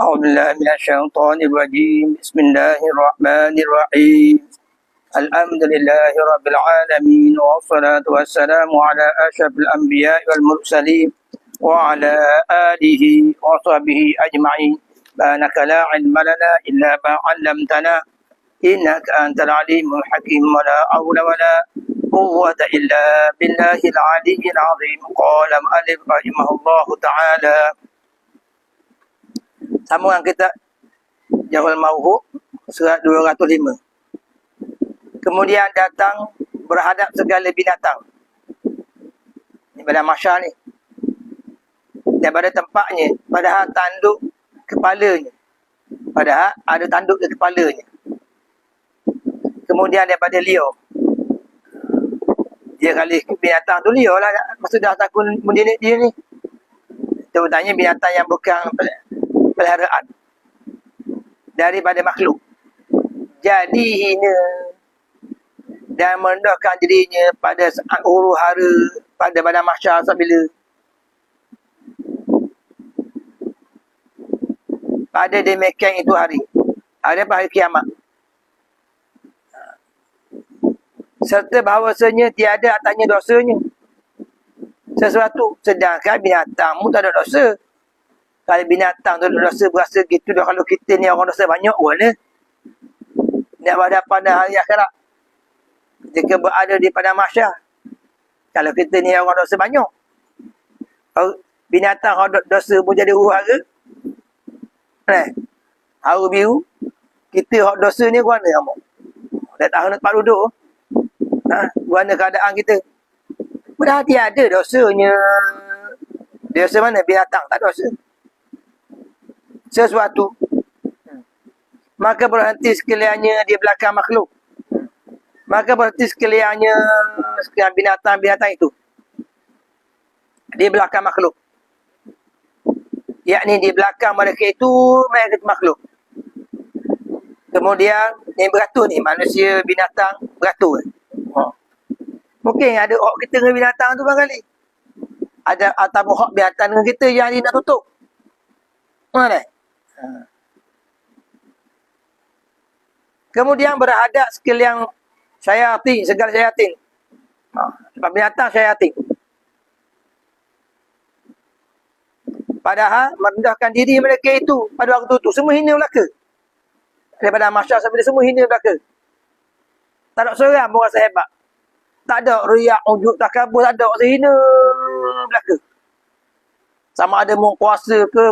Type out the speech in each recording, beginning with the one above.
أعوذ بالله من الشيطان الرجيم. بسم الله الرحمن الرحيم. الحمد لله رب العالمين والصلاة والسلام على أشرف الأنبياء والمرسلين وعلى آله وصحبه أجمعين. سبحانك لا علم لنا إلا ما علمتنا إنك أنت العليم الحكيم. ولا حول ولا قوة إلا بالله العلي العظيم. قال مؤلف رحمه الله تعالى sambungan kita Jahul Mawhub surat 205 kemudian datang berhadap segala binatang. Ni pada masyar ni. Daripada tempatnya padahal tanduk kepalanya. Padahal ada tanduk di kepalanya. Kemudian daripada liur dia kali binatang tu liur lah maksud dah takut mendidik dia ni. Terutamanya binatang yang bukan peliharaan daripada makhluk. Jadi hina dan merendahkan dirinya pada saat huru hara pada badan mahsyar bila pada demikian itu hari apa hari kiamat? Serta bahawasanya tiada atasnya dosanya. Sesuatu sedangkan binatangmu tak ada dosa kalau binatang tu rasa berasa gitu dah kalau kita ni orang dosa banyak eh. Nak berhadapan dengan hari akhirat. Ketika berada di pada masyarakat. Kalau kita ni orang dosa banyak. Binatang orang dosa pun jadi huru-hara. Eh. Haru biru. Kita orang dosa ni guana kamu. Dah tahu nak duduk. Ha, guana keadaan kita. Berarti ada dosanya. Dosa mana? Binatang tak dosa sesuatu. Maka berhenti sekaliannya di belakang makhluk. Maka berhenti sekaliannya sekalian binatang-binatang itu. Di belakang makhluk. Yakni di belakang mereka itu mereka itu makhluk. Kemudian yang beratur ni manusia binatang beratur. Oh. mungkin ada hak kita dengan binatang tu barangkali ada atau hak binatang dengan kita yang dia nak tutup. Mana Kemudian berhadap sekalian syayatin, segala syayatin. Ha, sebab binatang syayatin. Padahal merendahkan diri mereka itu pada waktu itu. Semua hina belaka. Daripada masyarakat sampai semua hina belaka. Tak ada seorang pun rasa hebat. Tak ada riak, ujuk, takabur, tak ada. Rasa hina belaka. Sama ada mau kuasa ke,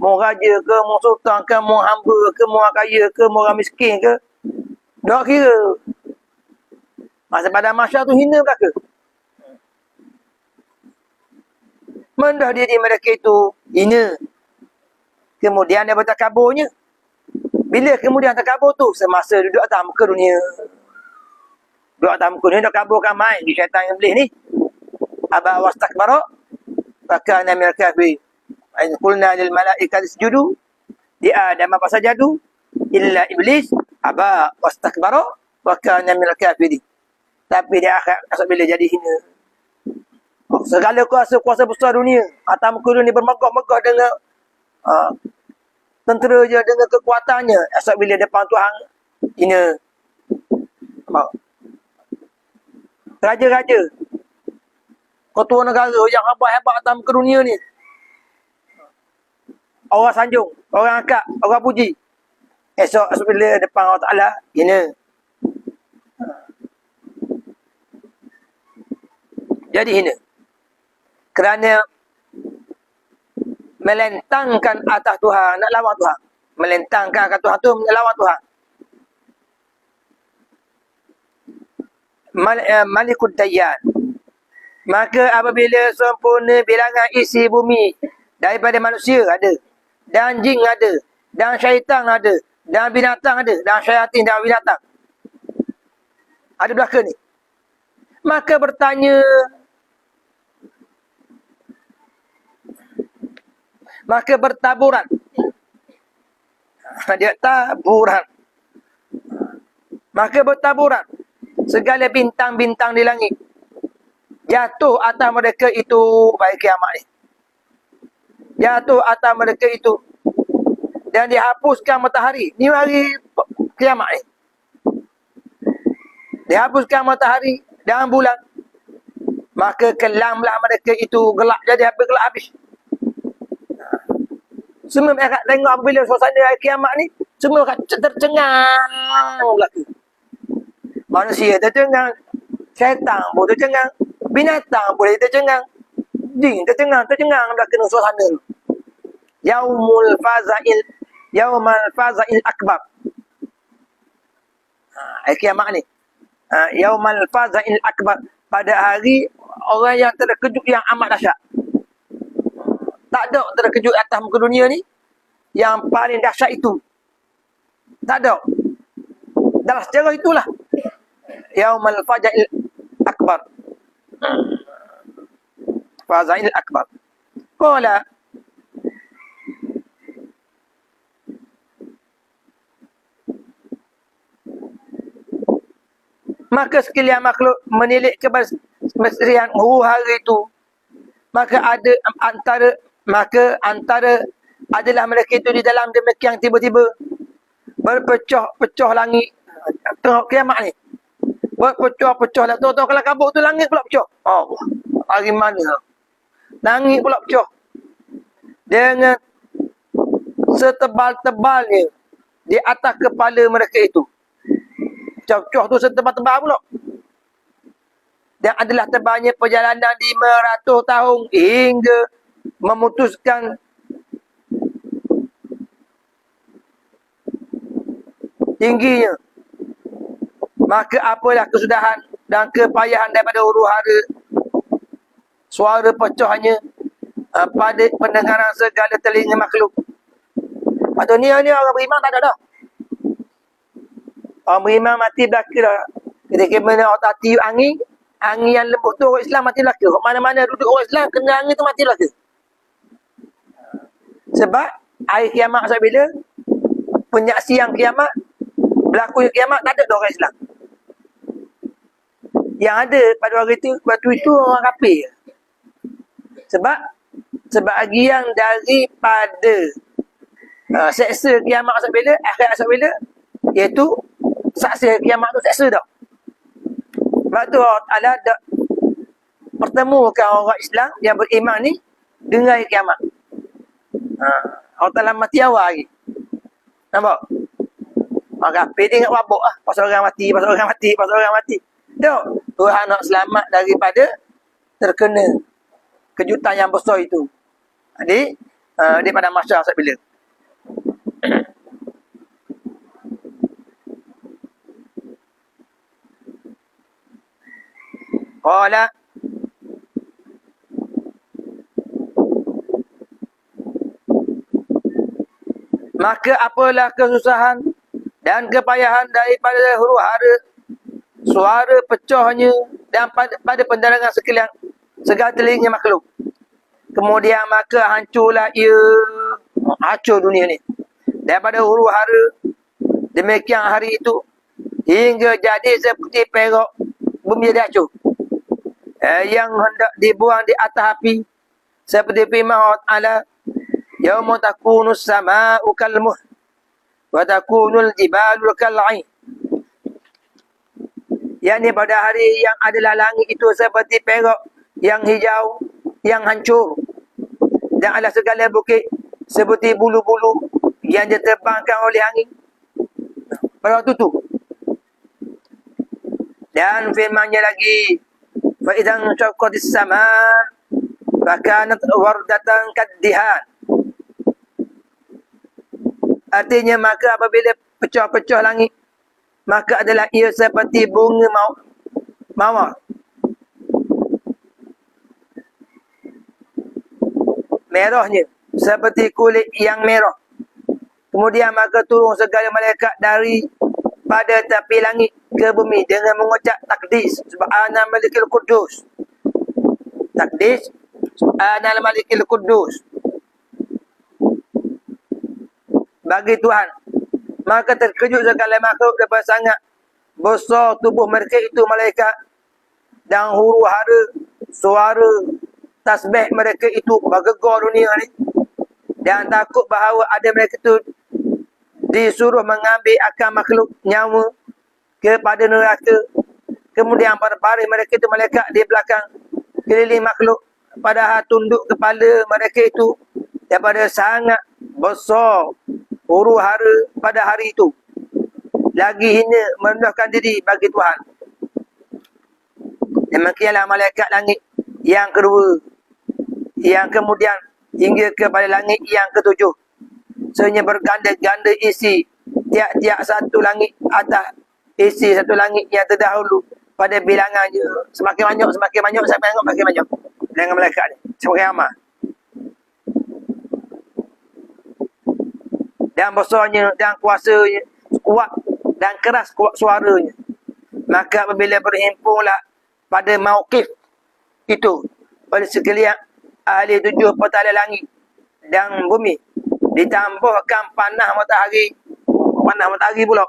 mau raja ke, mau sultan ke, mau hamba ke, mau kaya ke, mau orang miskin ke. Tak kira. Masa pada masyarakat tu hina belaka. Mendah diri mereka itu hina. Kemudian dia bertakaburnya. Bila kemudian takabur tu? Semasa duduk atas muka dunia. Duduk atas muka dunia, dah kaburkan main di syaitan yang boleh ni. Abah was takbarak. Maka namir kafir. Ain qulna lil malaikati isjudu di Adam apa saja illa iblis aba wastakbara wa kana minal kafirin. Tapi dia akhir asal bila jadi hina. Oh, segala kuasa kuasa besar dunia atas muka dunia bermegah-megah dengan uh, tentera je dengan kekuatannya asal bila depan Tuhan hina. Raja-raja ketua negara yang hebat-hebat atas muka dunia ni orang sanjung, orang angkat, orang puji. Esok bila depan Allah Ta'ala, ini. Jadi ini. Kerana melentangkan atas Tuhan, nak lawan Tuhan. Melentangkan atas Tuhan tu, nak lawan Tuhan. Mal, eh, Malikul Dayyan. Maka apabila sempurna bilangan isi bumi daripada manusia ada dan jin ada, dan syaitan ada, dan binatang ada, dan syaitan dan binatang. Ada belakang ni. Maka bertanya, maka bertaburan. Dia taburan. Maka bertaburan. Segala bintang-bintang di langit. Jatuh atas mereka itu baik kiamat ni jatuh atas mereka itu dan dihapuskan matahari. Ni hari kiamat ni. Dihapuskan matahari dan bulan. Maka kelamlah mereka itu gelap jadi habis gelap habis. Semua mereka tengok apabila suasana hari kiamat ni, semua mereka tercengang belaka. Manusia tercengang, syaitan pun tercengang, binatang boleh tercengang, jin tercengang, tercengang belaka suasana tu. Yaumul fazail Yaumal fazail akbar. Ha, kiamat ni. Ha, Yaumal fazail akbar. Pada hari orang yang terkejut yang amat dahsyat. Tak ada terkejut atas muka dunia ni. Yang paling dahsyat itu. Tak ada. Dalam sejarah itulah. Yaumal fazail akbar. Fazail akbar. Kala maka sekalian makhluk menilik kepada mesrian huru hara itu maka ada antara maka antara adalah mereka itu di dalam demikian tiba-tiba berpecah-pecah langit. Tengok kiamat ni. Berpecah-pecah lah. Tahu-tahu kalau kabut tu langit pula pecah. Oh hari mana langit pula pecah dengan setebal-tebalnya di atas kepala mereka itu Coh-coh tu setebal-tebal pula. Dan adalah tebalnya perjalanan 500 tahun hingga memutuskan tingginya. Maka apalah kesudahan dan kepayahan daripada huru hara suara pecahnya uh, pada pendengaran segala telinga makhluk. Atau ni ni orang beriman tak ada dah. Orang beriman mati belaka dah. Ketika mana orang tak tiup angin, angin yang lembut tu orang Islam mati belaka. Mana-mana duduk orang Islam, kena angin tu mati belaka. Sebab air kiamat sampai bila, penyaksian kiamat, berlaku kiamat, tak ada orang Islam. Yang ada pada waktu itu, waktu itu orang kafir. Sebab sebahagian daripada uh, seksa kiamat sampai bila, akhirat sampai bila, iaitu saksi kiamat tu seksa tak? Sebab tu Allah ada pertemukan orang Islam yang beriman ni dengan kiamat. Ha. Allah Ta'ala mati awal lagi. Nampak? Orang kafir dia ingat wabuk lah. Pasal orang mati, pasal orang mati, pasal orang mati. Tak. Tuhan nak selamat daripada terkena kejutan yang besar itu. Jadi, uh, dia pada masa saat bila. Qala Maka apalah kesusahan dan kepayahan daripada huru hara suara pecahnya dan pada, pada pendarangan sekalian segala telinga makhluk. Kemudian maka hancurlah ia. Hancur dunia ni. Daripada huru hara demikian hari itu hingga jadi seperti perak bumi jadi hancur. Eh, yang hendak dibuang di atas api seperti firman Allah Taala yauma takunu samaa'u kalmuh wa takunu al-jibalu kal'ain. Yakni pada hari yang adalah langit itu seperti perak yang hijau yang hancur dan atas segala bukit seperti bulu-bulu yang diterbangkan oleh angin. Pada waktu itu. Dan firmannya lagi. Fa'idhan syaukotis sama. Fakanat wardatan kaddihan. Artinya maka apabila pecah-pecah langit. Maka adalah ia seperti bunga mawar. Merahnya. Seperti kulit yang merah. Kemudian maka turun segala malaikat dari pada tepi langit ke bumi dengan mengucap takdis. Subhana malikil kudus takdis? Subhana malikil kudus bagi Tuhan. Maka terkejut segala makhluk dapat sangat. Besar tubuh mereka itu malaikat. Dan huru hara suara tasbih mereka itu bergegar dunia ni dan takut bahawa ada mereka itu disuruh mengambil akal makhluk nyawa kepada neraka. Kemudian para paris mereka itu malaikat di belakang keliling makhluk pada tunduk kepala mereka itu daripada sangat besar huru hara pada hari itu. Lagi hina merendahkan diri bagi Tuhan. Demikianlah malaikat langit yang kedua. Yang kemudian hingga kepada langit yang ketujuh. Sebenarnya berganda-ganda isi tiap-tiap satu langit atas isi satu langit yang terdahulu pada bilangannya. Semakin banyak, semakin banyak, semakin banyak, semakin banyak. Dengan malaikat ni. Semakin amat. Dan besarnya, dan kuasanya, kuat dan keras kuat suaranya. Maka apabila berhimpunlah pada mauqif itu pada sekalian ahli tujuh petala langit dan bumi. Ditambahkan panah matahari. Panah matahari pula.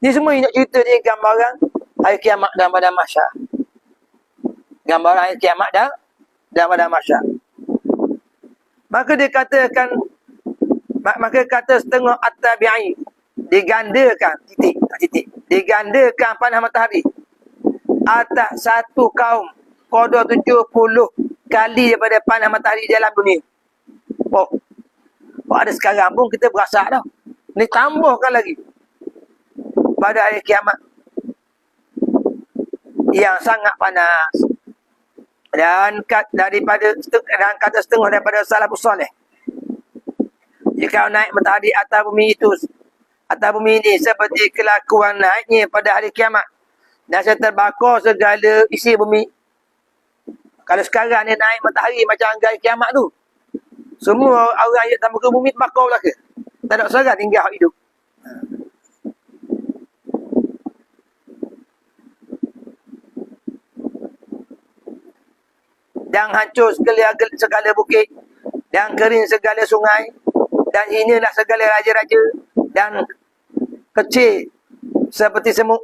Ni semua nak cerita ni gambaran hari kiamat dan pada masa gambaran hari kiamat dan dan pada masa maka dia katakan maka kata setengah at-tabi'i digandakan titik titik. Digandakan panah matahari. Atas satu kaum kodoh tujuh puluh kali daripada panah matahari dalam dunia. Oh, oh ada sekarang pun kita berasa dah. Ni tambahkan lagi. Pada hari kiamat. Yang sangat panas. Dan kat, daripada dan kata setengah daripada salah soleh. Jika naik matahari atas bumi itu. Atas bumi ini seperti kelakuan naiknya pada hari kiamat. Dan saya terbakar segala isi bumi. Kalau sekarang ni naik matahari macam anggai kiamat tu. Semua orang yang tak muka bumi terbakar belaka. Tak ada seorang tinggal hidup. Dan hancur segala, segala bukit. Dan kering segala sungai. Dan inilah segala raja-raja. Dan kecil seperti semut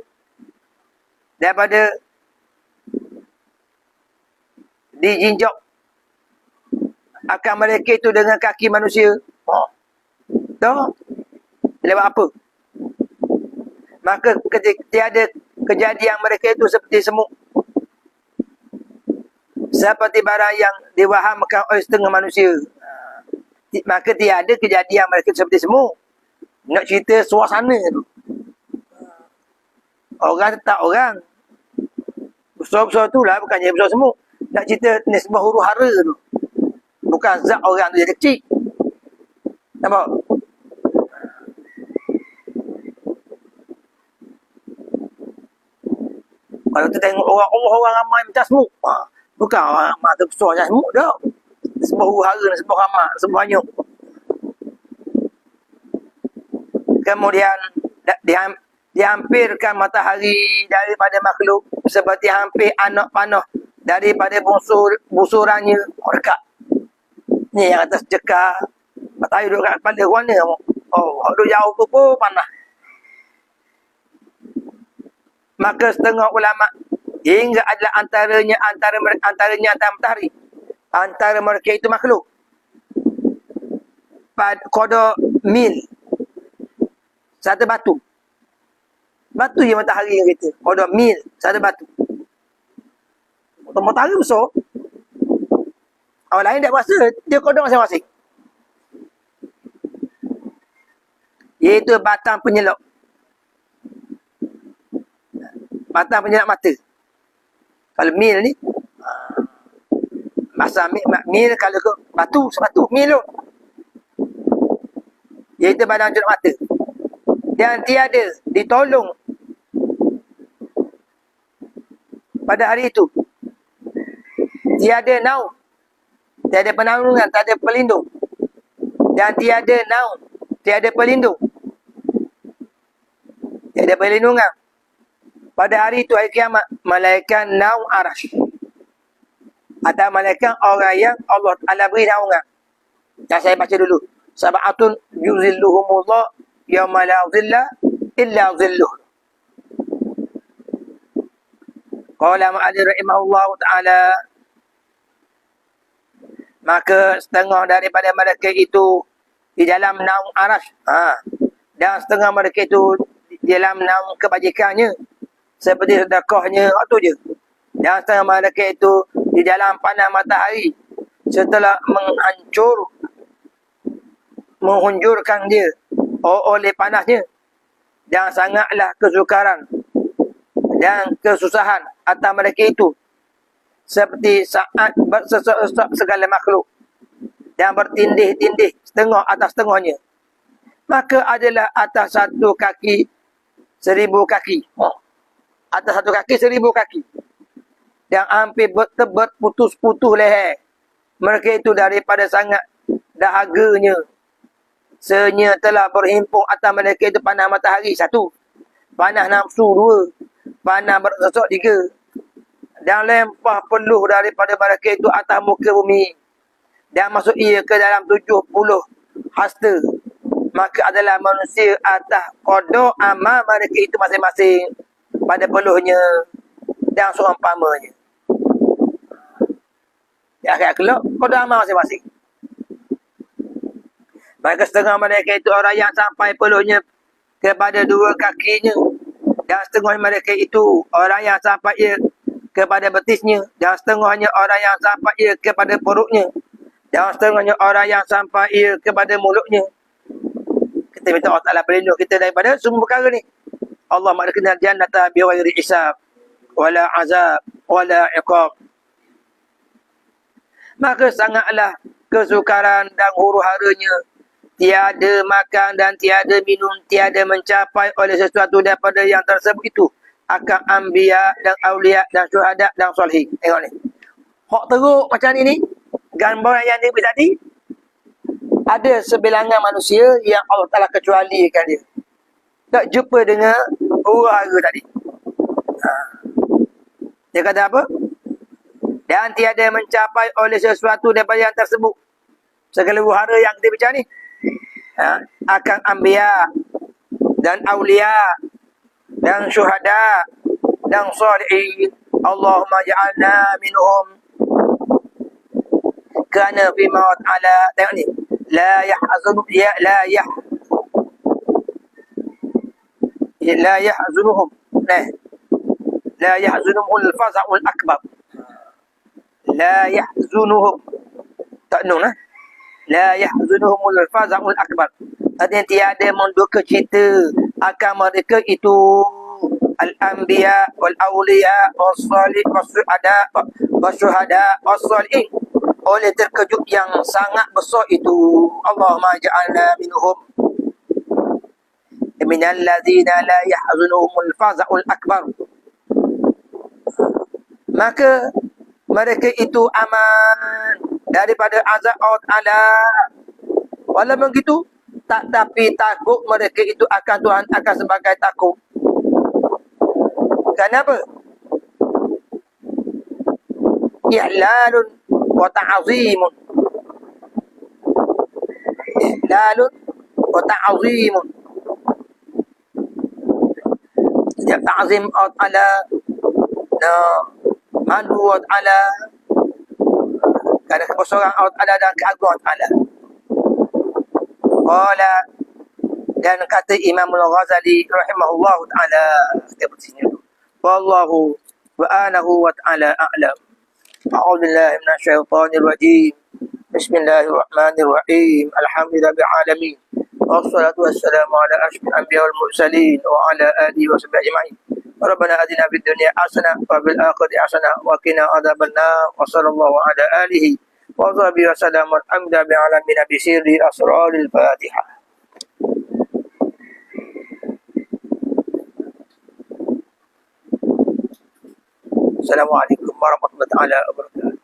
daripada dijinjak akan mereka itu dengan kaki manusia. Oh. Tahu? Lewat apa? Maka tiada kejadian mereka itu seperti semut. Seperti barang yang diwahamkan oleh setengah manusia. Maka tiada kejadian mereka seperti semut. Nak cerita suasana tu. Orang tetap orang. Besar-besar tu lah bukannya besar semua. Nak cerita nisbah huru hara tu. Bukan zat orang tu jadi kecil. Nampak? Kalau tu tengok orang Allah orang ramai macam semut. Ha. Bukan orang ramai tu besar macam semut dah. Sebuah huru hara, sebuah ramai, sebuah banyak. Kemudian dia dihampirkan matahari daripada makhluk seperti hampir anak panah daripada busur busurannya mereka. Ni yang atas jeka. Matahari duduk kat kepala warna oh duduk jauh tu pun panah maka setengah ulama hingga adalah antaranya antara antaranya antara matahari. Antara mereka itu makhluk. Pada kodo mil. Satu batu. Batu je matahari yang kata. Kau dah mil, satu batu. Matahari besar. Orang lain tak berasa, dia kodok masing-masing. Iaitu batang penyelok. Batang penyelok mata. Kalau mil ni, masa mil, mil kalau ke batu, sebatu, mil tu. Iaitu batang penyelok mata. Dan tiada ditolong pada hari itu. Tiada naum. Tiada penanggungan, tak ada pelindung. Dan tiada naum. Tiada pelindung. Tiada pelindungan. Pada hari itu, hari kiamat, malaikat naum arash. Atau malaikat orang yang Allah Ta'ala beri naungan. Yang saya baca dulu. Sab'atun yuzilluhumullah yawma la zilla illa zilluh. Qala ma'ali rahimahullah ta'ala Maka setengah daripada mereka itu di dalam naung aras. Ha. Dan setengah mereka itu di dalam naung kebajikannya. Seperti sedekahnya, itu je. Dan setengah mereka itu di dalam panas matahari. Setelah menghancur, menghunjurkan dia oleh panasnya. Dan sangatlah kesukaran dan kesusahan atas mereka itu. Seperti saat segala makhluk dan bertindih-tindih setengah atas setengahnya. Maka adalah atas satu kaki seribu kaki. Oh. Atas satu kaki seribu kaki. Yang hampir bertebet putus-putus leher. Mereka itu daripada sangat dahaganya. Senya telah berhimpun atas mereka itu panah matahari satu. Panah nafsu dua. Panah bersosok tiga. Dan lempah peluh daripada mereka itu atas muka bumi. Dan masuk ia ke dalam tujuh puluh hasta. Maka adalah manusia atas kodok amal mereka itu masing-masing. Pada peluhnya dan seumpamanya. Di akhir kelak kodok amal masing-masing. Maka setengah mereka itu orang yang sampai peluhnya kepada dua kakinya. Dan setengah mereka itu orang yang sampai ia kepada betisnya dan setengahnya orang yang sampai ia kepada perutnya yang setengahnya orang yang sampai ia kepada mulutnya. Kita minta Allah Ta'ala pelindung kita daripada semua perkara ni. Allah ma'adakina jannata biwairi isab. Wala azab. Wala iqab. Maka sangatlah kesukaran dan huru haranya. Tiada makan dan tiada minum. Tiada mencapai oleh sesuatu daripada yang tersebut itu. Akan ambiya dan awliya dan syuhada dan solhi. Tengok ni. Hak teruk macam ni ni gambar yang dia tadi ada sebilangan manusia yang Allah Taala kecualikan dia. Tak jumpa dengan huru-hara tadi. Ha. Dia kata apa? Dan tiada mencapai oleh sesuatu daripada yang tersebut. Segala huru-hara yang kita bicara ni. Ha. Akan ambiya dan awliya dan syuhada dan salihin. Allahumma ja'alna minhum kerana firman Allah Ta'ala tengok ni la yahzun ya la yah la yahzunuhum la la yahzunuhum al-faza'ul akbar la yahzunuhum tak nun lah la yahzunuhum al-faza'ul akbar artinya tiada menduka cita akan mereka itu al-anbiya wal-awliya was-salih was-suhada was-suhada was-salihin. Oleh terkejut yang sangat besar itu Allahumma ja'alna minhum. Min alladhina la yahzunuhumul faza'ul akbar. Maka mereka itu aman daripada azab Allah walaupun begitu tak tapi takut mereka itu akan Tuhan akan sebagai takut. Kenapa? Ihlalun wa ta'azimun. Ihlalun wa ta'azimun. Setiap ta'azim ala na manhu ala kerana kebosoran Allah Ta'ala dan keagungan Allah Ta'ala. Qala dan kata Imam Al-Ghazali rahimahullah ta'ala kita bersini wallahu wa anahu wa ta'ala a'lam أعوذ بالله من الشيطان الرجيم. بسم الله الرحمن الرحيم. الحمد لله العالمين. والصلاة والسلام على أشرف الأنبياء والمرسلين وعلى آله وصحبه أجمعين. ربنا آتنا في الدنيا حسنة وفي الآخرة حسنة وقنا عذاب النار. وصلى الله على آله وصحبه وسلم والحمد العالمين بسر أسرار الفاتحة. السلام عليكم ورحمة الله وبركاته.